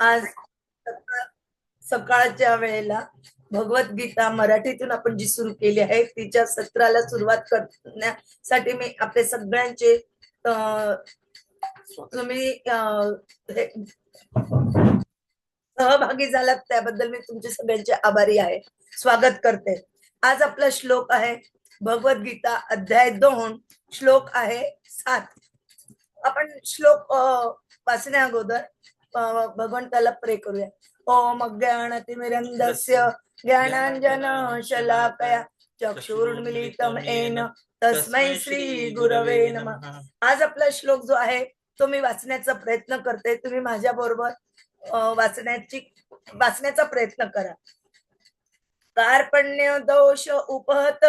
आज सकाळच्या वेळेला भगवद्गीता मराठीतून आपण जी सुरू केली आहे तिच्या सत्राला सुरुवात करण्यासाठी मी आपले सगळ्यांचे तुम्ही सहभागी झालात त्याबद्दल मी तुमचे सगळ्यांचे आभारी आहे. स्वागत करते. आज आपला श्लोक आहे भगवद्गीता अध्याय दोन श्लोक आहे सात. आपण श्लोक वाचण्या अगोदर भगवंताला प्रे करूया. ओम अज्ञानतिमिरन्दस्य ज्ञानाञ्जन शलाकया चक्षुर्मिलितम येन तस्मै श्री गुरवे नमः. आज आपला श्लोक जो आहे तो मी वाचण्याचा प्रयत्न करते. तुम्ही माझ्या बरोबर वाचण्याची वाचण्याचा प्रयत्न करा. कार्पण्य दोष उपहत.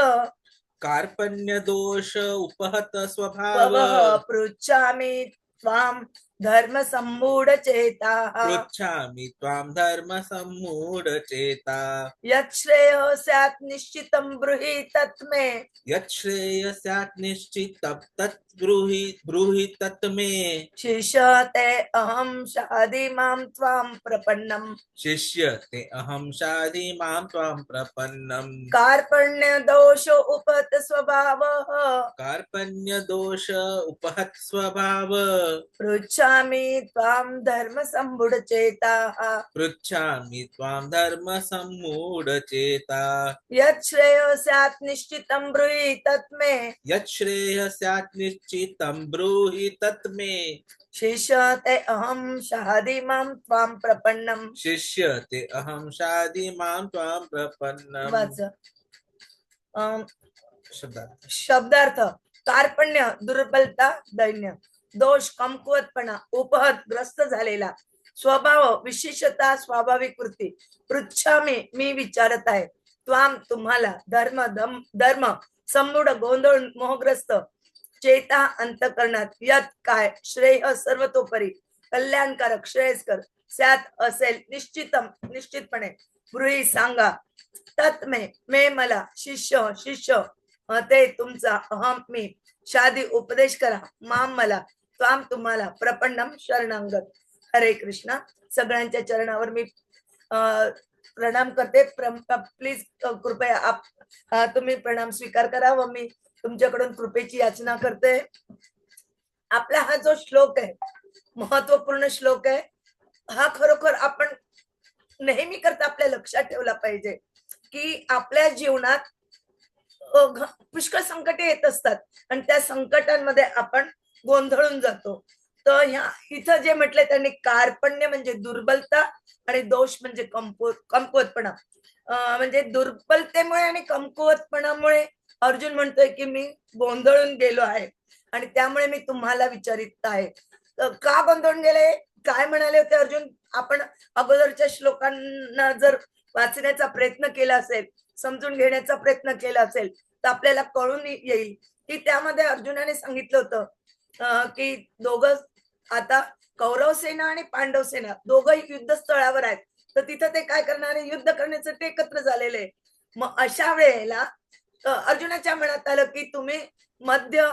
कार्पण्य दोष उपहत स्वभाव. पृच्छामि त्वां धर्म सम्मूढ चेताः पृच्छामि त्वां धर्म सम्मूढ चेता यत् श्रेय स्यात् निश्चितं ब्रूहि तत् मे। यत् श्रेय स्यात् निश्चितं तत् ब्रूहि ब्रूहि तत् मे। शिष्य ते अहं शादि माँ त्वां प्रपन्नम्। शिष्य ते अहं शादि माँ त्वां प्रपन्नम्। कार्पण्य दोष उपत स्वभावः। कार्पण्य दोष उपहत स्वभाव। पृच्छामि त्वां धर्म सम्मूढ चेताः पृच्छामि त्वां धर्म सम्मूढ चेता यत् श्रेय स्यात् निश्चितं ब्रूहि तत् मे। यत् श्रेय स्यात् निश्चितं ब्रूहि तत् मे। शिष्य ते अहं शादि मां त्वां प्रपन्नम्। शिष्य ते अहं शादि मां त्वां प्रपन्नम्। वाच अं, शब्दार्थ. शब्दार्थ। कार्पण्य दुर्बलता दैन्य। दोष कमकुवतपणा उपहत ग्रस्त झालेला. स्वभाव विशेषता स्वाभाविक वृत्ती. पृच्छामी मी विचारत आहे त्वाम तुम्हाला धर्म धम धर्म संमूढ गोंधळ मोहग्रस्त. चेता अंतकरणात यत काय श्रेय सर्वतोपरी. कल्याणकारक श्रेयस्कर. स्यात असेल निश्चितम निश्चितपणे. गृही सांगा तत् मे मे मला शिष्य शिष्य. ते तुमचा अहम मी. शादी उपदेश करा माम मला. काम तुम्हाला. प्रपन्नम शरणांगत. हरे कृष्णा. सगळ्यांच्या चरणावर मी अ, प्रणाम करते. प्लीज कृपया आप तुम्ही प्रणाम स्वीकार करा व मी तुमच्याकडून कृपेची याचना करते. आपला हा जो श्लोक आहे महत्त्वपूर्ण श्लोक आहे हा खरोखर आपण नेहमी करता आपल्या लक्षात ठेवला पाहिजे की आपल्या जीवनात पुष्कळ संकटे येत असतात. आणि त्या संकटांमध्ये आपण गोंधळून जातो. तर ह्या इथं जे म्हटलंय त्यांनी कार्पण्य म्हणजे दुर्बलता आणि दोष म्हणजे कमकुवत कमकुवतपणा. म्हणजे दुर्बलतेमुळे आणि कमकुवतपणामुळे अर्जुन म्हणतोय की मी गोंधळून गेलो आहे आणि त्यामुळे मी तुम्हाला विचारित आहे. का गोंधळून गेले? काय म्हणाले होते अर्जुन? आपण अगोदरच्या श्लोकांना जर वाचण्याचा प्रयत्न केला असेल समजून घेण्याचा प्रयत्न केला असेल तर आपल्याला कळून येईल की त्यामध्ये अर्जुनाने सांगितलं होतं की दोघं आता कौरव सेना आणि पांडव सेना दोघंही युद्धस्थळावर आहेत. तर तिथं ते काय करणार आहे? युद्ध करण्यासाठी एकत्र झालेले मग अशा वेळेला अर्जुनाच्या मनात आलं की तुम्ही मध्य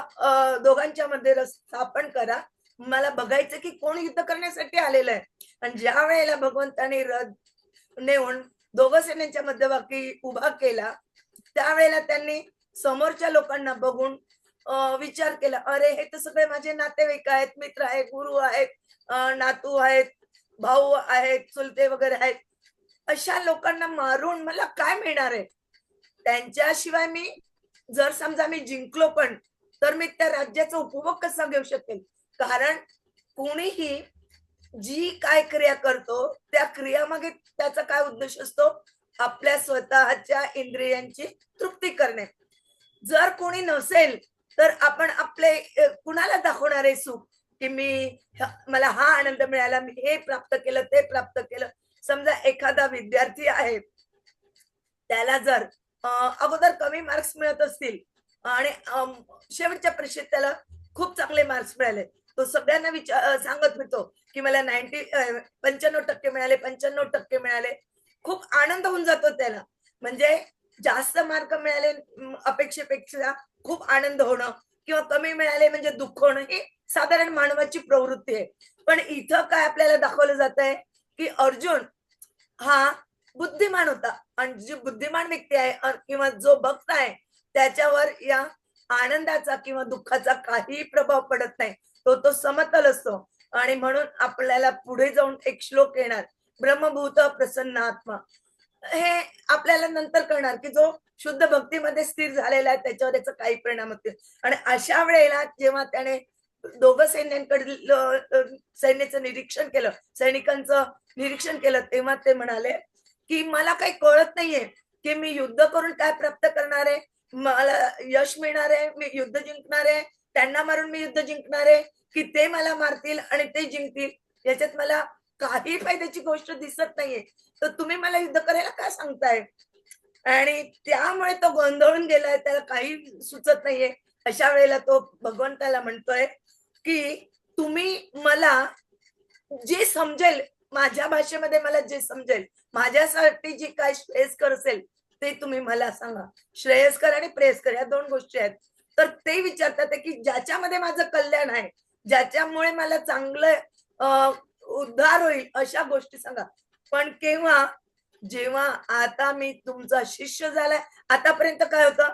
दोघांच्या मध्ये स्थापन करा. मला बघायचं की कोण युद्ध करण्यासाठी आलेलं आहे. आणि ज्या वेळेला भगवंताने रथ नेऊन दोघं सेनेच्या मध्यभागी उभा केला त्यावेळेला त्यांनी समोरच्या लोकांना बघून विचार केला अरे हे तर सगळे माझे नातेवाईक आहेत मित्र आहेत गुरु आहेत नातू आहेत भाऊ आहेत चुलते वगैरे आहेत. अशा लोकांना मारून मला काय मिळणार आहे? त्यांच्याशिवाय मी जर समजा मी जिंकलो पण तर मी त्या राज्याचा उपभोग कसा घेऊ शकेल कारण कोणीही जी काय क्रिया करतो त्या क्रियामागे त्याचा काय उद्देश असतो? आपल्या स्वतःच्या इंद्रियांची तृप्ती करणे. जर कोणी नसेल तर आपण आपले कुणाला दाखवणार आहे सुख? की मी मला हा आनंद मिळाला मी हे प्राप्त केलं ते प्राप्त केलं. समजा एखादा विद्यार्थी आहे त्याला जर अगोदर कमी मार्क्स मिळत असतील आणि शेवटच्या परीक्षेत त्याला खूप चांगले मार्क्स मिळाले. तो सगळ्यांना विचार सांगत होतो की मला नाईन्टी पंच्याण्णव टक्के मिळाले पंच्याण्णव टक्के मिळाले. खूप आनंद होऊन जातो त्याला. म्हणजे जास्त मार्क मिळाले अपेक्षेपेक्षा खूप आनंद होणं किंवा कमी मिळाले म्हणजे दुःख होणं ही साधारण मानवाची प्रवृत्ती आहे. पण इथं काय आपल्याला दाखवलं जात आहे की अर्जुन हा बुद्धिमान होता. आणि जी बुद्धिमान व्यक्ती आहे किंवा जो भक्त आहे त्याच्यावर या आनंदाचा किंवा दुःखाचा काही प्रभाव पडत नाही. तो तो समतल असतो. आणि म्हणून आपल्याला पुढे जाऊन एक श्लोक येणार. ब्रह्मभूत प्रसन्न आत्मा हे आपल्याला नंतर कळणार की जो शुद्ध भक्तीमध्ये स्थिर झालेला आहे त्याच्यावर याचा काही परिणाम होतील आणि अशा वेळेला जेव्हा त्याने दोघं सैन्यांकडील सैन्याचं निरीक्षण केलं सैनिकांचं निरीक्षण केलं तेव्हा ते म्हणाले की मला काही कळत नाहीये की मी युद्ध करून काय प्राप्त करणार? आहे मला यश मिळणार? आहे मी युद्ध जिंकणार? आहे त्यांना मारून मी युद्ध जिंकणार? आहे की ते मला मारतील आणि ते जिंकतील? याच्यात मला काही फायद्याची गोष्ट दिसत नाहीये. तर तुम्ही मला युद्ध करायला काय सांगताय? आणि त्यामुळे तो गोंधळून गेलाय त्याला काही सुचत नाहीये. अशा वेळेला तो भगवंताला म्हणतोय की तुम्ही मला जे समजेल माझ्या भाषेमध्ये मला जे समजेल माझ्यासाठी जी काय श्रेयस्कर असेल ते तुम्ही मला सांगा. श्रेयस्कर आणि प्रेयस्कर या दोन गोष्टी आहेत. तर ते विचारतात की ज्याच्यामध्ये माझं कल्याण आहे ज्याच्यामुळे मला चांगलं उद्धार होईल अशा गोष्टी सांगा. पण केव्हा जेव्हा आता मी तुमचा शिष्य झालाय आतापर्यंत काय होतं?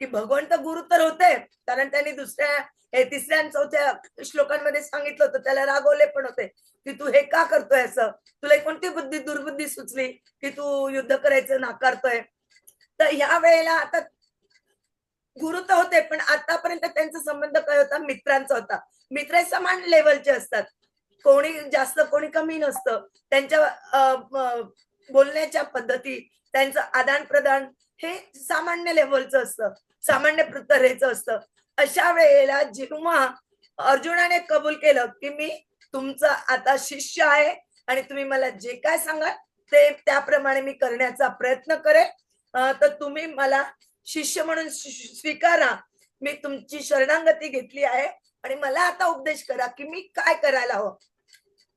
की भगवंत गुरु तर होते कारण त्यांनी दुसऱ्या हे तिसऱ्या चौथ्या श्लोकांमध्ये सांगितलं होतं त्याला रागवले पण होते. की तू हे का करतोय असं? तुला कोणती बुद्धी दुर्बुद्धी सुचली की तू युद्ध करायचं नाकारतोय? तर ह्या वेळेला आता गुरु तर होते पण आतापर्यंत त्यांचा संबंध काय होता? मित्रांचा होता. मित्र समान लेवलचे असतात. कोणी जास्त कोणी कमी नसतं. त्यांच्या बोलण्याच्या पद्धती त्यांचं आदान प्रदान हे सामान्य लेवलचं असतं. सामान्य तऱ्हेचं असतं. अशा वेळेला जेव्हा अर्जुनाने कबूल केलं की मी तुमचा आता शिष्य आहे आणि तुम्ही मला जे काय सांगाल ते त्याप्रमाणे मी करण्याचा प्रयत्न करेल तर तुम्ही मला शिष्य म्हणून स्वीकारा. मी तुमची शरणागती घेतली आहे आणि मला आता उपदेश करा की मी काय करायला हवं.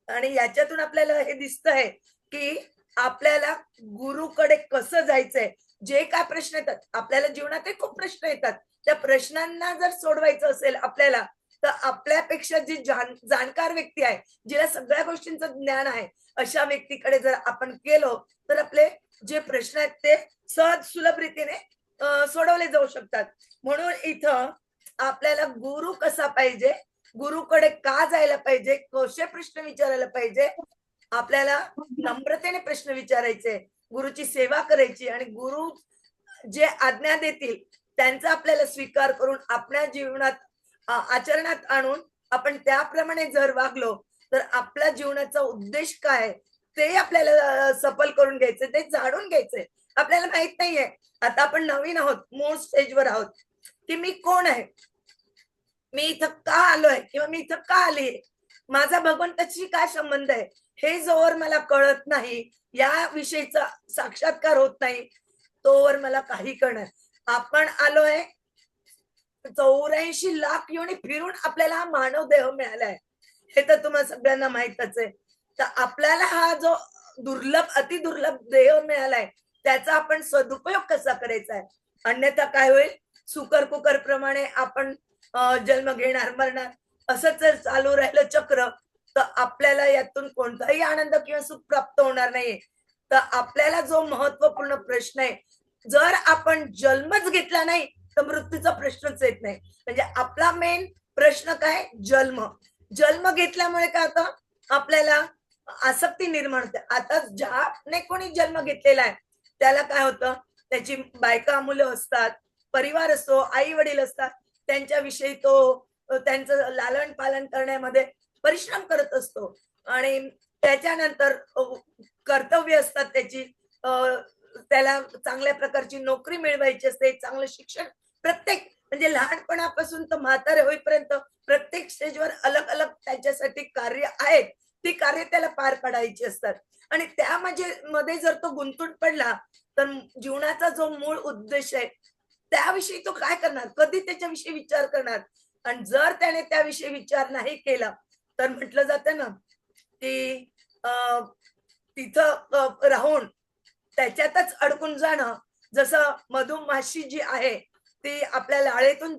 आणि याच्यातून आपल्याला हे दिसतंय की आपल्याला गुरुकडे कसं जायचंय? जे काय प्रश्न येतात आपल्याला जीवनात खूप प्रश्न येतात. त्या प्रश्नांना जर सोडवायचं असेल आपल्याला तर आपल्यापेक्षा जी जाण जाणकार व्यक्ती आहे जिला सगळ्या गोष्टींचं ज्ञान आहे अशा व्यक्तीकडे जर आपण गेलो तर आपले जे प्रश्न आहेत ते सहज सुलभ रीतीने सोडवले जाऊ शकतात. म्हणून इथं आपल्याला गुरु कसा पाहिजे? गुरुकडे का जायला पाहिजे? कसे प्रश्न विचारायला पाहिजे? आपल्याला नम्रतेने प्रश्न विचारायचे गुरुची सेवा करायची आणि गुरु जे आज्ञा देतील त्यांचा आपल्याला स्वीकार करून आपल्या जीवनात आचरणात आणून आपण त्याप्रमाणे जर वागलो तर आपल्या जीवनाचा उद्देश काय? ते आपल्याला सफल करून घ्यायचे ते जाणून घ्यायचे. आपल्याला माहीत नाहीये. आता आपण नवीन आहोत मूळ स्टेजवर आहोत. की मी कोण आहे? मी इथं का आलोय? किंवा मी इथं का आली माझा भगवंताची काय संबंध आहे? हे जोवर मला कळत नाही. या विषयीचा साक्षात्कार होत नाही. तोवर मला काही कळणार. आपण आलोय. चौऱ्याऐंशी लाख योनी फिरून आपल्याला हा मानव देह मिळालाय. हे तर तुम्हाला सगळ्यांना माहितच आहे. तर आपल्याला हा जो दुर्लभ अतिदुर्लभ देह मिळालाय त्याचा आपण सदुपयोग कसा करायचा आहे? अन्यथा काय होईल? सुकर कुकर प्रमाणे आपण जन्म घेणार मरणार असंच जर चालू राहिलं चक्र तर आपल्याला यातून कोणताही आनंद किंवा सुख प्राप्त होणार नाहीये. तर आपल्याला जो महत्त्वपूर्ण प्रश्न आहे जर आपण जन्मच घेतला नाही तर मृत्यूचा प्रश्नच येत नाही. म्हणजे आपला मेन प्रश्न काय? जन्म. जन्म घेतल्यामुळे काय होतं? आपल्याला आसक्ती निर्माण होते. आता ज्याने कोणी जन्म घेतलेला आहे त्याला काय होतं? त्याची बायका मुलं असतात परिवार असतो आई वडील असतात त्यांच्याविषयी तो त्यांचं लालन पालन करण्यामध्ये परिश्रम करत असतो. आणि त्याच्यानंतर कर्तव्य असतात त्याची. त्याला चांगल्या प्रकारची नोकरी मिळवायची असते चांगलं शिक्षण. प्रत्येक म्हणजे लहानपणापासून तर म्हातारे होईपर्यंत प्रत्येक स्टेजवर अलग अलग त्याच्यासाठी कार्य आहेत. ती कार्य त्याला पार पाडायची असतात. आणि त्या म्हणजे मध्ये जर तो गुंतून पडला तर जीवनाचा जो मूळ उद्देश आहे त्याविषयी तो काय करणार? कधी त्याच्याविषयी विचार करणार? आणि जर त्याने त्याविषयी विचार नाही केला तर म्हटलं जातं ना की तिथं राहून त्याच्यातच अडकून जाणं जसं मधुमाशी जी आहे ती आपल्या लाळेतून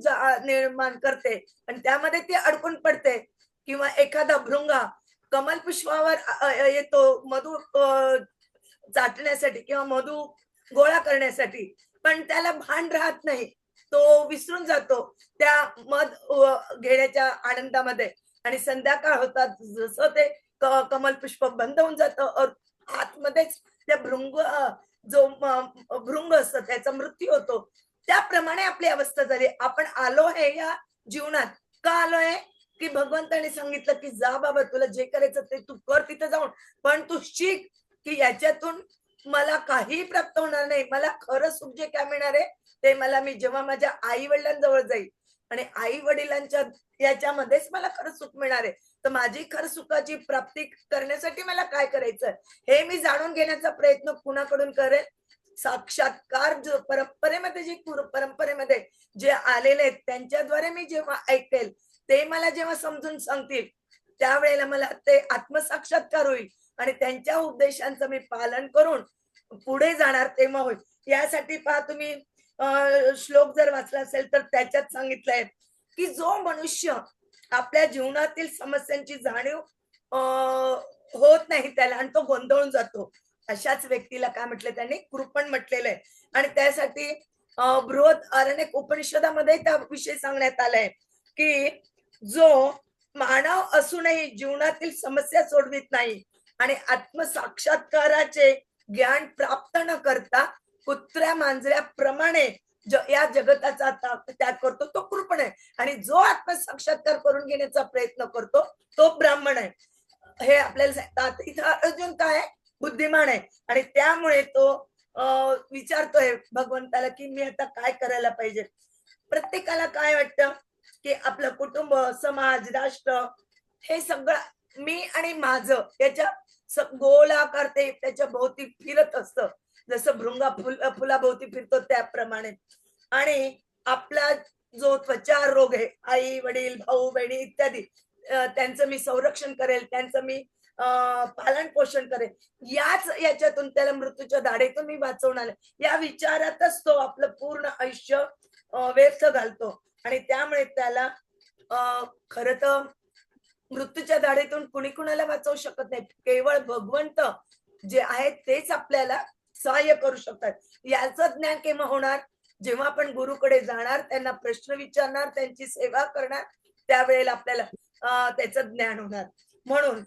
निर्माण करते आणि त्यामध्ये ती अडकून पडते. किंवा एखादा भृंगा कमल पुष्पावर येतो मधु चाटण्यासाठी किंवा मधु गोळा करण्यासाठी. पण त्याला भान राहत नाही. तो विसरून जातो त्या मध घेण्याच्या आनंदामध्ये. आणि संध्याकाळ होतात जसं ते कमल पुष्प बंद होऊन जातं आतमध्येच त्या भृंग जो भृंग असतो त्याचा मृत्यू होतो. त्याप्रमाणे आपली अवस्था झाली. आपण आलो आहे या जीवनात. का आलोय की भगवंताने सांगितलं की जा बाबा तुला जे करायचं ते तू कर तिथे जाऊन. पण तू शिक की याच्यातून मला काही प्राप्त होणार नाही. मला खरं सुख जे काय मिळणार आहे ते मला मी जेव्हा माझ्या आई वडिलांजवळ जाईल आणि आई वडिलांच्या याच्यामध्येच मला खरं सुख मिळणार आहे. तर माझी खरं सुखाची प्राप्ती करण्यासाठी मला काय करायचं हे मी जाणून घेण्याचा प्रयत्न कुणाकडून करेल? साक्षात्कार जो परंपरेमध्ये जे परंपरेमध्ये जे आलेले आहेत त्यांच्याद्वारे मी जेव्हा ऐकेल ते मला जेव्हा समजून सांगतील त्यावेळेला मला ते आत्मसाक्षात्कार होईल आणि त्यांच्या उपदेशांचं मी पालन करून पुढे जाणार तेव्हा होईल. यासाठी पहा तुम्ही श्लोक जर वाचला असेल तर त्याच्यात सांगितलंय की जो मनुष्य आपल्या जीवनातील समस्यांची जाणीव होत नाही त्याला आणि तो गोंधळून जातो अशाच व्यक्तीला काय म्हटलं त्यांनी? कृपण म्हटलेलं आहे आणि त्यासाठी अं, बृहत अरण्यक उपनिषदामध्ये त्याविषयी सांगण्यात आलाय की जो मानव असूनही जीवनातील समस्या सोडवित नाही आणि आत्मसाक्षात्काराचे ज्ञान प्राप्त न करता कुत्र्या मांजऱ्याप्रमाणे या जगताचा त्याग करतो तो कृपण आहे. आणि जो आत्मसाक्षात्कार करून घेण्याचा प्रयत्न करतो तो ब्राह्मण आहे. हे आपल्याला सांगतात इथं अर्जुन काय बुद्धिमान आहे. आणि त्यामुळे तो विचारतोय भगवंताला की मी आता काय करायला पाहिजे? प्रत्येकाला काय वाटतं? की आपलं कुटुंब समाज राष्ट्र हे सगळं मी आणि माझं याच्या गोलाकार ते त्याच्या भोवती फिरत असतं. जसं भृंगा फुल फुलाभोवती फिरतो त्याप्रमाणे. आणि आपला जो त्वचा रोग आहे आई वडील भाऊ बहिणी इत्यादी त्यांचं मी संरक्षण करेल त्यांचं मी पालन पोषण करेल याच याच्यातून त्याला मृत्यूच्या दाढेतून मी वाचवणार या विचारातच तो आपलं पूर्ण आयुष्य व्यर्थ घालतो. आणि त्यामुळे त्याला खर तर मृत्यूच्या दाढेतून कुणी कुणाला वाचवू शकत नाही. केवळ भगवंत जे आहेत तेच आपल्याला सहाय्य करू शकतात. याचं ज्ञान केव्हा होणार? जेव्हा आपण गुरुकडे जाणार त्यांना प्रश्न विचारणार त्यांची सेवा करणार त्यावेळेला आपल्याला त्याचं ज्ञान होणार. म्हणून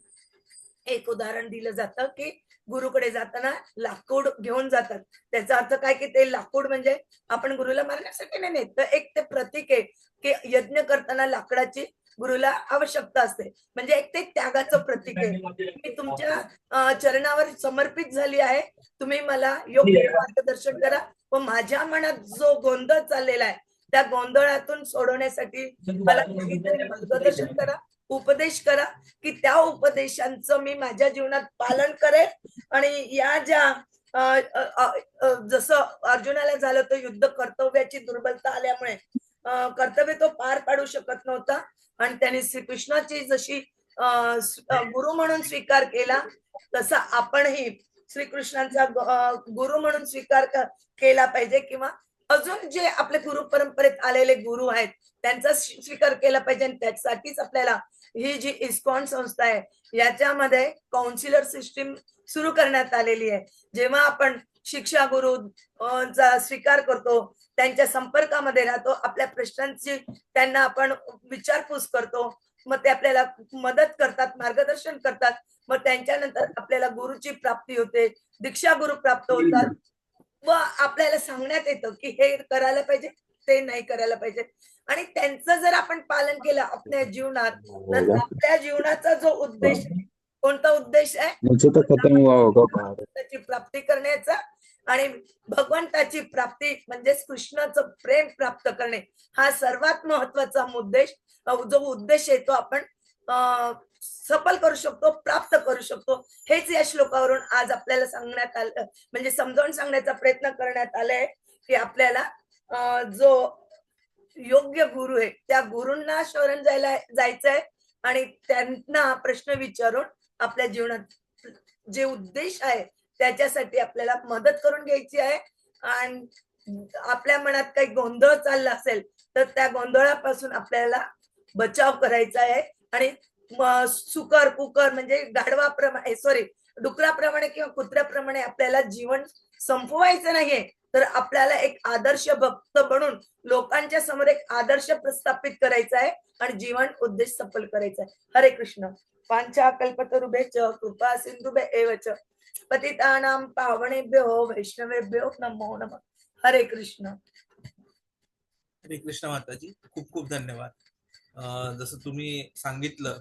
एक उदाहरण दिलं जातं की गुरुकडे जाताना लाकूड घेऊन जातात. त्याचा अर्थ काय की ते लाकूड म्हणजे आपण गुरुला मारण्यासाठी नाही नाही. तर एक ते प्रतीक आहे की यज्ञ करताना लाकडाची गुरुला आवश्यकता असते. म्हणजे एक ते त्यागाचं प्रतीक आहे. मी तुमच्या चरणावर समर्पित झाली आहे. तुम्ही मला योग्य मार्गदर्शन करा. व माझ्या मनात जो गोंधळ चाललेला आहे त्या गोंधळातून सोडवण्यासाठी मला काहीतरी मार्गदर्शन करा उपदेश करा की त्या उपदेशांचं मी माझ्या जीवनात पालन करेल. आणि या ज्या जसं अर्जुनाला झालं तर युद्ध कर्तव्याची दुर्बलता आल्यामुळे कर्तव्य तो पार पाडू शकत नव्हता. आणि त्याने श्रीकृष्णाची जशी गुरु म्हणून स्वीकार केला तसा आपणही श्रीकृष्णांचा गुरु म्हणून स्वीकार केला पाहिजे किंवा अजून जे आपले गुरु परंपरेत आलेले गुरु आहेत त्यांचा स्वीकार केला पाहिजे आणि त्यासाठीच आपल्याला ही जी इस्कॉन संस्था आहे याच्यामध्ये काउन्सिलर सिस्टीम सुरू करण्यात आलेली आहे. जेव्हा आपण शिक्षा गुरु चा स्वीकार करतो त्यांच्या संपर्कामध्ये राहतो आपल्या प्रश्नांची त्यांना आपण विचारपूस करतो. मग ते आपल्याला मदत करतात मार्गदर्शन करतात. मग त्यांच्यानंतर आपल्याला गुरुची प्राप्ती होते दीक्षा गुरु प्राप्त होतात. व आपल्याला सांगण्यात येतं की हे करायला पाहिजे ते नाही करायला पाहिजे. आणि त्यांचं जर आपण पालन केलं आपल्या जीवनात तर आपल्या जीवनाचा जो उद्देश आहे, कोणता उद्देश आहे? बाहर त्याची प्राप्ती करण्याचा आणि भगवंताची प्राप्ती म्हणजेच कृष्णाचं प्रेम प्राप्त करणे हा सर्वात महत्त्वाचा उद्देश जो उद्देश आहे तो आपण सफल करू शकतो प्राप्त करू शकतो. हेच या श्लोकावरून आज आपल्याला सांगण्यात आलं म्हणजे समजावून सांगण्याचा प्रयत्न करण्यात आलाय की आपल्याला जो योग्य गुरु आहे त्या गुरूंना शरण जायला जायचंय आणि त्यांना प्रश्न विचारून आपल्या जीवनात जे उद्देश आहे त्याच्यासाठी आपल्याला मदत करून घ्यायची आहे. आणि आपल्या मनात काही गोंधळ चालला असेल तर त्या गोंधळापासून आपल्याला बचाव करायचा आहे. आणि सुकर कुकर म्हणजे गाढवाप्रमाणे सॉरी डुकराप्रमाणे किंवा कुत्र्याप्रमाणे आपल्याला जीवन संपवायचं नाहीये तर आपल्याला एक आदर्श भक्त बनून लोकांच्या समोर एक आदर्श प्रस्थापित करायचा आहे आणि जीवन उद्देश सफल करायचा आहे. हरे कृष्ण. पांचा कल्पतरुभे च कृपा सिंधुभे एव पतितानां पावनेभ्यो वैष्णवेभ्यो नमो नमः. हरे कृष्ण. हरे कृष्ण माताजी खूप खूप धन्यवाद. जसं तुम्ही सांगितलं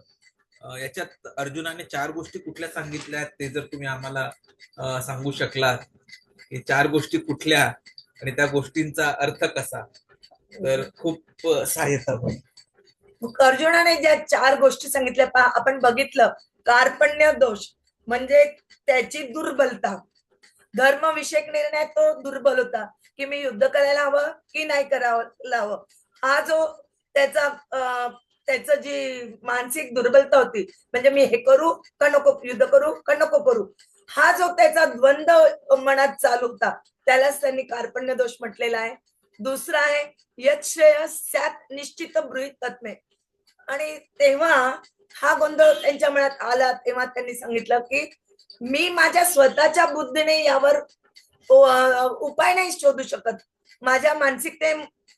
याच्यात अर्जुनाने चार गोष्टी कुठल्या सांगितल्या ते जर तुम्ही आम्हाला सांगू शकलात. की चार गोष्टी कुठल्या आणि त्या गोष्टींचा अर्थ कसा? तर खूप सहाय्यता होईल अर्जुनाने ज्या चार गोष्टी सांगितल्या आपण बघितलं कार्पण्य दोष म्हणजे त्याची दुर्बलता. धर्मविषयक निर्णय तो दुर्बल होता की मी युद्ध करायला हवं की नाही करायला हवं. हा जो त्याचा त्याचं जी मानसिक दुर्बलता होती म्हणजे मी हे करू का नको युद्ध करू का नको करू हा जो त्याचा द्वंद्व मनात चालू होता त्यालाच त्यांनी कार्पण्य दोष म्हटलेला आहे. दुसरा आहे यश्रेय स्यात निश्चित ब्रुहित तत्मे. आणि तेव्हा हा गोंधळ त्यांच्या मनात आला तेव्हा त्यांनी सांगितलं की मी माझ्या स्वतःच्या बुद्धीने यावर उपाय नाही शोधू शकत. माझ्या मानसिकते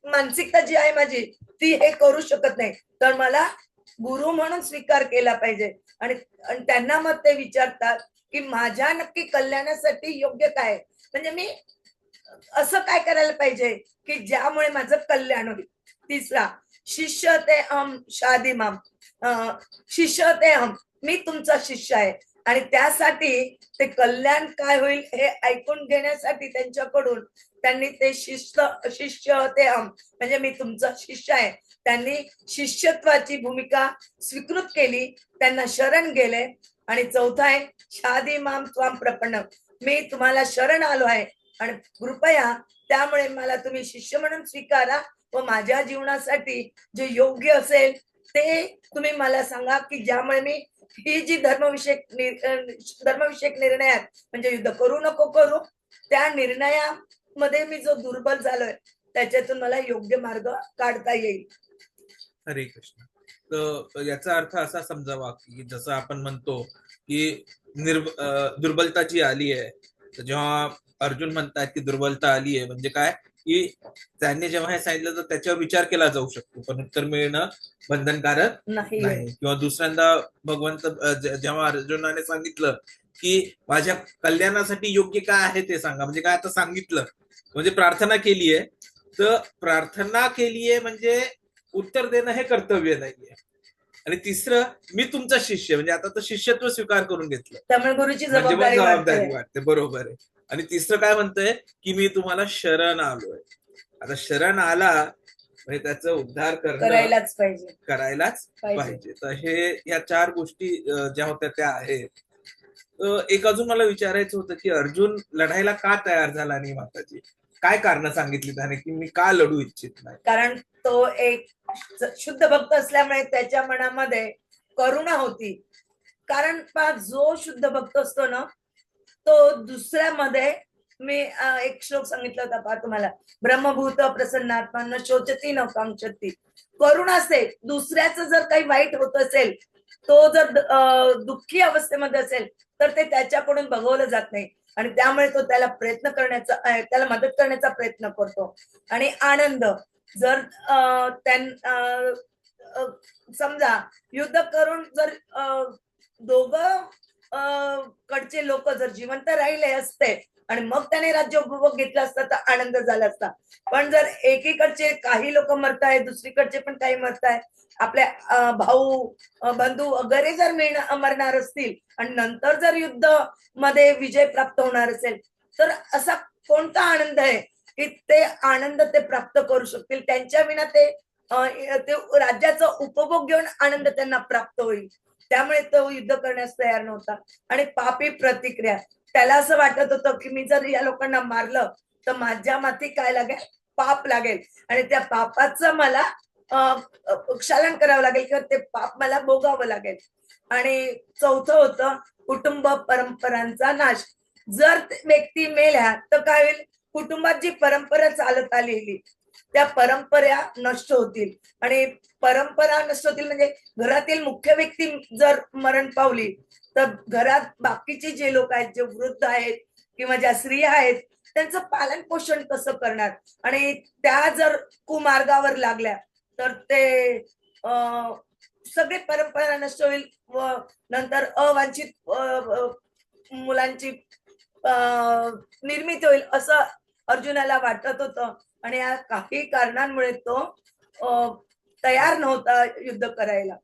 मानसिकता जी आहे माझी ती हे करू शकत नाही. तर मला गुरु म्हणून स्वीकार केला पाहिजे. आणि त्यांना मग ते विचारतात की माझ्या नक्की कल्याणासाठी योग्य काय आहे? म्हणजे मी असं काय करायला पाहिजे की ज्यामुळे माझं कल्याण होईल? तिसरा शिष्य ते अम शादी माम शिष्य ते मी तुमचा शिष्य आहे. आणि त्यासाठी ते कल्याण काय होईल हे ऐकून घेण्यासाठी त्यांच्याकडून त्यांनी ते शिष्य शिष्य ते म्हणजे मी तुमचा शिष्य आहे. त्यांनी शिष्यत्वाची भूमिका स्वीकृत केली त्यांना शरण गेले. आणि चौथा आहे शादी माम स्वाम प्रपन्न मी तुम्हाला शरण आलो आहे. आणि कृपया त्यामुळे मला तुम्ही शिष्य म्हणून स्वीकारा व माझ्या जीवनासाठी जे योग्य असेल ते तुम्ही मला सांगा की ज्यामुळे मी ही जी धर्मविषयक धर्मविषयक निर्णय आहेत म्हणजे युद्ध करू नको करू त्या निर्णयामध्ये मी जो दुर्बल झालोय त्याच्यातून मला योग्य मार्ग काढता येईल. हरे कृष्ण. तर याचा अर्थ असा समजावा की जसं आपण म्हणतो की निर्ब दुर्बलता जी आली आहे. जेव्हा अर्जुन म्हणतात की दुर्बलता आली आहे म्हणजे काय? की त्यांनी जेव्हा हे सांगितलं तर त्याच्यावर विचार केला जाऊ शकतो. पण उत्तर मिळणं बंधनकारक नाही. किंवा दुसऱ्यांदा भगवंत जेव्हा अर्जुनाने सांगितलं की माझ्या कल्याणासाठी योग्य काय आहे ते सांगा. म्हणजे काय आता सांगितलं? म्हणजे प्रार्थना केली आहे तर प्रार्थना केली आहे म्हणजे उत्तर देणं हे कर्तव्य नाहीये. आणि तिसरं मी तुमचा शिष्य म्हणजे आता तर शिष्यत्व स्वीकार करून घेतलं. त्यामुळे गुरुची म्हणजे जबाबदारी वाटते बरोबर आहे. आणि तिसरं काय म्हणतंय? की मी तुम्हाला शरण आलोय. आता शरण आला म्हणजे त्याचा उद्धार करायलाच पाहिजे. करायलाच पाहिजे. तर हे या चार गोष्टी ज्या होत्या त्या आहेत. एक अजून मला विचारायचं होतं की अर्जुन लढायला का तयार झाला नाही माताजी? काय कारण सांगितली त्याने की मी का लढू इच्छित नाही? कारण तो एक शुद्ध भक्त असल्यामुळे त्याच्या मनामध्ये करुणा होती. कारण जो शुद्ध भक्त असतो ना तो दुसऱ्यामध्ये मी एक श्लोक सांगितला होता पहा तुम्हाला. ब्रह्मभूत प्रसन्नात्मा न शोचती न कांक्षती करुणा असते दुसऱ्याचं जर काही वाईट होत असेल तो जर दुःखी अवस्थेमध्ये असेल तर ते त्याच्याकडून बघवलं जात नाही. आणि त्यामुळे तो त्याला प्रयत्न करण्याचा त्याला मदत करण्याचा प्रयत्न करतो. आणि आनंद जर अं, त्यां समजा युद्ध करून जर दोघं कडचे लोक जर जिवंत राहिले असते आणि मग त्याने राज्य उपभोग घेतला असता तर आनंद झाला असता. पण जर एकीकडचे काही लोक मरताय दुसरीकडचे पण काही मरताय आहे आपले भाऊ बंधू वगैरे जर मिळणार मरणार असतील आणि नंतर जर युद्धमध्ये विजय प्राप्त होणार असेल तर असा कोणता आनंद आहे की ते आनंद ते प्राप्त करू शकतील? त्यांच्या विना ते राज्याचा उपभोग घेऊन आनंद त्यांना प्राप्त होईल. त्यामुळे तो युद्ध करण्यास तयार नव्हता. आणि पापी प्रतिक्रिया. त्याला असं वाटत होतं की मी जर या लोकांना मारलं तर माझ्या माथी काय लागेल? पाप लागेल. आणि त्या पापाचं मला क्षालन करावं लागेल किंवा ते पाप मला भोगावं लागेल. आणि चौथं होतं कुटुंब परंपरांचा नाश. जर ते व्यक्ती मेल्या तर काय होईल? कुटुंबात जी परंपरा चालत आलेली त्या परंपरा नष्ट होतील. आणि परंपरा नसतील म्हणजे घरातील मुख्य व्यक्ती जर मरण पावली तर घरात बाकीचे जे लोक आहेत जे वृद्ध आहेत किंवा ज्या स्त्रिया आहेत त्यांचं पालन पोषण कसं करणार? आणि त्या जर कुमार्गावर लागल्या तर ते सगळे परंपरा नष्ट होईल व नंतर अवांछित मुलांची निर्मिती होईल असं अर्जुनाला वाटत होतं. आणि या काही कारणांमुळे तो तयार नव्हता युद्ध करायला.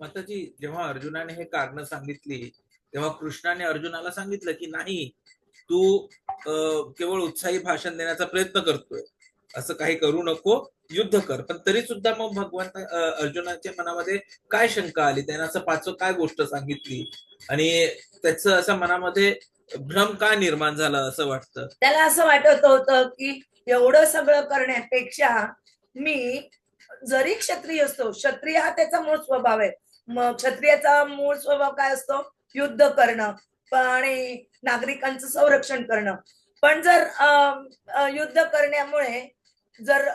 माताजी जेव्हा अर्जुनाने हे कारण सांगितली तेव्हा कृष्णाने अर्जुनाला सांगितलं की नाही तू केवळ उत्साही भाषण देण्याचा प्रयत्न करतोय. असं काही करू नको युद्ध कर. पण तरी सुद्धा मग भगवंत अर्जुनाच्या मनामध्ये काय शंका आली? त्यानं असं पाचवं काय गोष्ट सांगितली? आणि त्याचं असं मनामध्ये भ्रम का निर्माण झाला असं वाटतं? त्याला असं वाटत होतं की एवढं सगळं करण्यापेक्षा मी जरी क्षत्रिय असतो क्षत्रिय हा त्याचा मूळ स्वभाव आहे. मग क्षत्रियाचा मूळ स्वभाव काय असतो? युद्ध करणं आणि नागरिकांचं संरक्षण करणं. पण जर युद्ध करण्यामुळे जर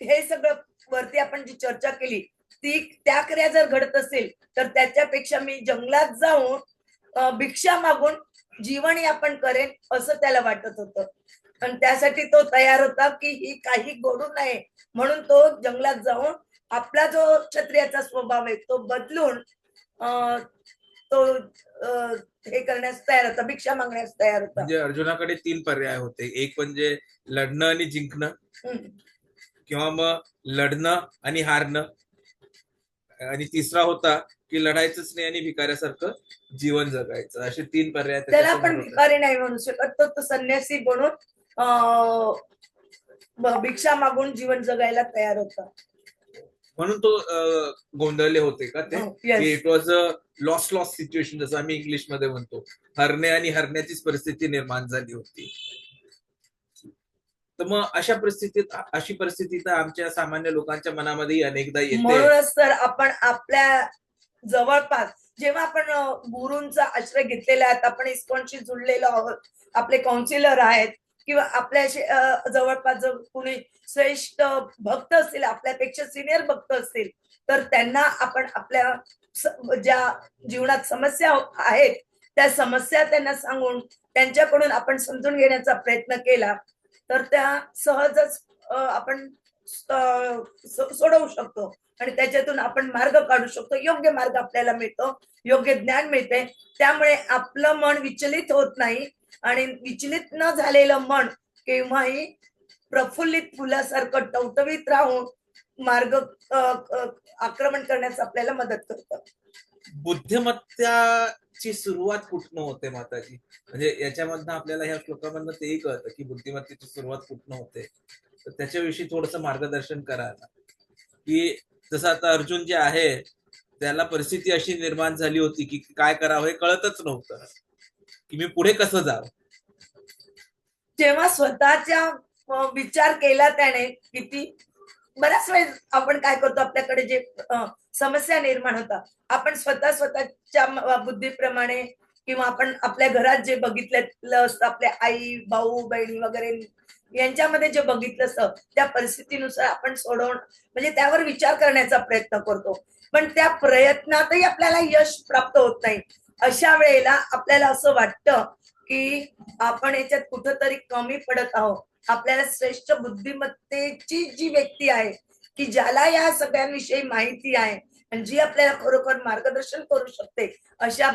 हे सगळं वरती आपण जी चर्चा केली ती त्या क्रिया जर घडत असेल तर त्याच्यापेक्षा मी जंगलात जाऊन भिक्षा मागून जीवन यापन करेन असं त्याला वाटत होतं. आणि त्यासाठी तो तयार होता की ही काही घडू नये. म्हणून तो जंगलात जाऊन आपला जो क्षत्रियाचा स्वभाव आहे तो बदलून तो हे करण्यास तयार होता भिक्षा मागण्यास तयार होता. म्हणजे अर्जुनाकडे तीन पर्याय होते. एक म्हणजे लढणं आणि जिंकणं. किंवा मग लढणं आणि हारणं. आणि तिसरा होता की लढायचंच नाही आणि भिकाऱ्यासारखं जीवन जगायचं. असे तीन पर्याय त्याला आपण. भिकारी नाही म्हणू शकत. तो तो संन्यासी बनून भिक्षा मागून जीवन जगायला तयार होता. म्हणून तो गोंधळले होते का ते. It was a loss loss situation जसं आम्ही इंग्लिशमध्ये म्हणतो. हरणे आणि हरण्याचीच परिस्थिती निर्माण झाली होती. तर मग अशा परिस्थितीत अशी परिस्थिती तर आमच्या सामान्य लोकांच्या मनामध्येही अनेकदा येते. म्हणूनच तर आपण आपल्या जवळपास जेव्हा आपण गुरूंचा आश्रय घेतलेला आहे आपण इस्कॉनशी जुळलेलो आहोत. आपले काउन्सिलर आहेत. किंवा आपल्या जवळपास जर कुणी श्रेष्ठ भक्त असतील आपल्यापेक्षा सिनियर भक्त असतील तर त्यांना आपण आपल्या ज्या जीवनात समस्या हो-, आहेत त्या समस्या त्यांना सांगून त्यांच्याकडून आपण समजून घेण्याचा प्रयत्न केला तर त्या सहजच आपण सोडवू शकतो. आणि त्याच्यातून आपण मार्ग काढू शकतो. योग्य मार्ग आपल्याला मिळतो योग्य ज्ञान मिळते. त्यामुळे आपलं मन विचलित होत नाही. आणि विचलित न झालेलं मन केव्हाही प्रफुल्लित फुलासारखं टवटवीत राहून मार्ग आक्रमण करण्यास आपल्याला मदत करतं. बुद्धिमत्ताची सुरुवात कुठनं होते माताजी? म्हणजे याच्यामधनं आपल्याला ह्या श्लोकामधनं तेही कळतं की बुद्धिमत्तेची सुरुवात कुठनं होते. तर त्याच्याविषयी थोडस मार्गदर्शन करायला की जसं आता अर्जुन जे आहे त्याला परिस्थिती अशी निर्माण झाली होती की काय करावं हे कळतच नव्हतं. की मी पुढे कसं जावं? जेव्हा स्वतःच्या विचार केला त्याने किती बऱ्याच वेळेस आपण काय करतो आपल्याकडे जे समस्या निर्माण होतात आपण स्वतः स्वतःच्या बुद्धीप्रमाणे किंवा आपण आपल्या घरात जे बघितलेलं असतं आपल्या आई भाऊ बहिणी वगैरे यांच्यामध्ये जे बघितलं असतं त्या परिस्थितीनुसार आपण सोडवण म्हणजे त्यावर विचार करण्याचा प्रयत्न करतो. पण त्या प्रयत्नातही आपल्याला यश प्राप्त होत नाही. अशा वेळेला आपल्याला असं वाटतं की आपण याच्यात कुठंतरी कमी पडत आहोत. आपल्याला श्रेष्ठ बुद्धिमत्तेची जी व्यक्ती आहे की ज्याला या सगळ्यांविषयी माहिती आहे आणि जी आपल्याला खरोखर मार्गदर्शन करू शकते अशा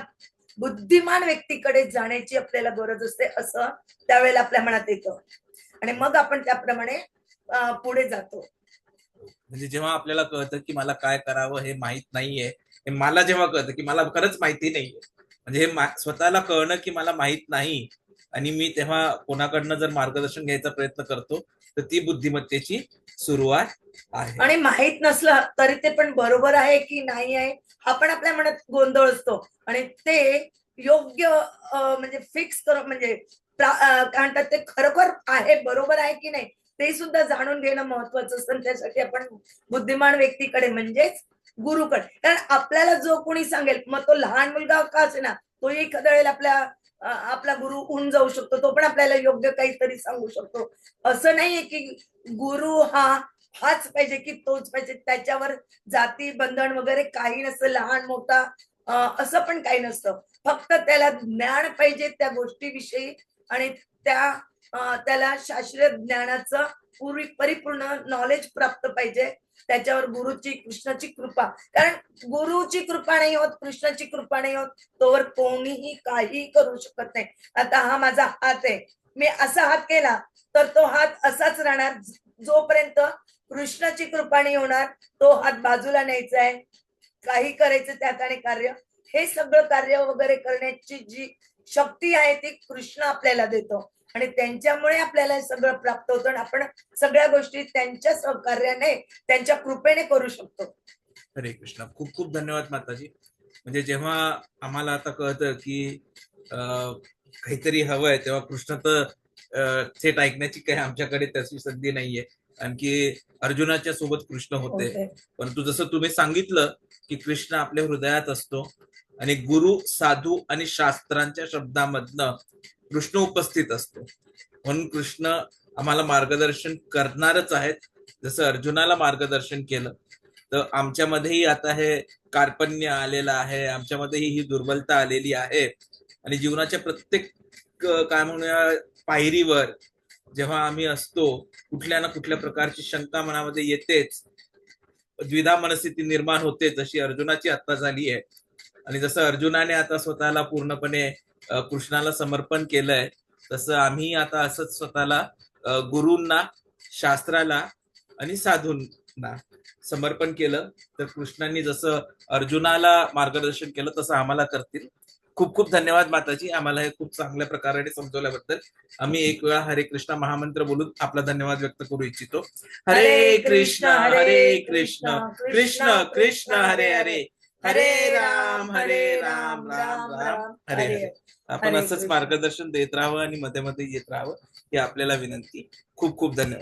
बुद्धिमान व्यक्तीकडे जाण्याची आपल्याला गरज असते असं त्यावेळेला आपल्या मनात येतं. आणि मग आपण त्याप्रमाणे पुढे जातो. म्हणजे जेव्हा आपल्याला कळतं की मला काय करावं हे माहीत नाहीये हे मला जेव्हा कळतं की मला खरंच माहिती नाहीये म्हणजे हे स्वतःला कळणं की मला माहीत नाही आणि मी तेव्हा कोणाकडनं जर मार्गदर्शन घ्यायचा प्रयत्न करतो तर ती बुद्धिमत्तेची सुरुवात आहे. आणि माहीत नसलं तरी ते पण बरोबर आहे की नाही आहे हा पण आपल्या मनात गोंधळ असतो. आणि ते योग्य म्हणजे फिक्स करून म्हणजे काय म्हणतात ते खरोखर आहे बरोबर आहे की नाही ते सुद्धा जाणून घेणं महत्वाचं असतं. त्यासाठी आपण बुद्धिमान व्यक्तीकडे म्हणजेच गुरुकडे. कारण आपल्याला जो कोणी सांगेल मग तो लहान मुलगा का असेना तोही एखाद्या वेळेला आपल्या आपला गुरु होऊन जाऊ शकतो तो पण आपल्याला योग्य काहीतरी सांगू शकतो. असं नाहीये की गुरु हा हाच पाहिजे की तोच पाहिजे त्याच्यावर जाती बंधन वगैरे काही नसतं लहान मोठा असं पण काही नसतं. फक्त त्याला ज्ञान पाहिजे त्या गोष्टीविषयी आणि त्या त्याला शास्त्रीय ज्ञानाचं पूर्वी परिपूर्ण नॉलेज प्राप्त पाहिजे. त्याच्यावर गुरुची कृष्णाची कृपा. कारण गुरुची कृपा नाही होत कृष्णाची कृपा नाही होत तोवर कोणीही काही करू शकत नाही. आता हा माझा हात आहे. मी असा हात केला तर तो हात असाच राहणार. जोपर्यंत कृष्णाची कृपा नाही होणार तो हात बाजूला न्यायचा आहे. काही करायचं त्या हाताने कार्य. हे सगळं कार्य वगैरे करण्याची जी शक्ती आहे ती कृष्ण आपल्याला देतो. आणि त्यांच्यामुळे आपल्याला सगळं प्राप्त होतं आणि आपण सगळ्या गोष्टी त्यांच्या सहकार्याने त्यांच्या कृपेने करू शकतो. हरे कृष्ण. खूप खूप धन्यवाद माताजी. म्हणजे जेव्हा आम्हाला आता कळतं की काहीतरी हवंय तेव्हा कृष्ण तर थेट ऐकण्याची काही आमच्याकडे तशी संधी नाहीये. आणखी अर्जुनाच्या सोबत कृष्ण होते. होते. परंतु जसं तुम्ही सांगितलं की कृष्ण आपल्या हृदयात असतो आणि गुरु साधू आणि शास्त्रांच्या शब्दामधनं कृष्ण उपस्थित असतो. म्हणून कृष्ण आम्हाला मार्गदर्शन करणारच आहेत. जसं अर्जुनाला मार्गदर्शन केलं तर आमच्यामध्येही आता हे कार्पण्य आलेलं आहे. आमच्यामध्येही ही दुर्बलता आलेली आहे. आणि जीवनाच्या प्रत्येक काय म्हणूया पायरीवर जेव्हा आम्ही असतो कुठल्या ना कुठल्या प्रकारची शंका मनामध्ये येतेच. द्विधा मनस्थिती निर्माण होते जशी अर्जुनाची आता झाली आहे. आणि जसं अर्जुनाने आता स्वतःला पूर्णपणे कृष्णाला समर्पण केलंय. तसं आम्ही आता असंच स्वतःला गुरूंना शास्त्राला आणि साधूंना समर्पण केलं. तर कृष्णांनी जसं अर्जुनाला मार्गदर्शन केलं तसं आम्हाला करतील. खूप खूप धन्यवाद माताजी. आम्हाला हे खूप चांगल्या प्रकारे समजवल्याबद्दल. आम्ही एक वेळा हरे कृष्ण महामंत्र बोलून आपला धन्यवाद व्यक्त करू इच्छितो. हरे कृष्ण हरे कृष्ण कृष्ण कृष्ण हरे हरे. हरे राम हरे राम राम राम हरे हरे आपण असंच. मार्गदर्शन देत राहावं आणि मध्ये मध्ये येत राहावं ही आपल्याला विनंती. खूप खूप धन्यवाद.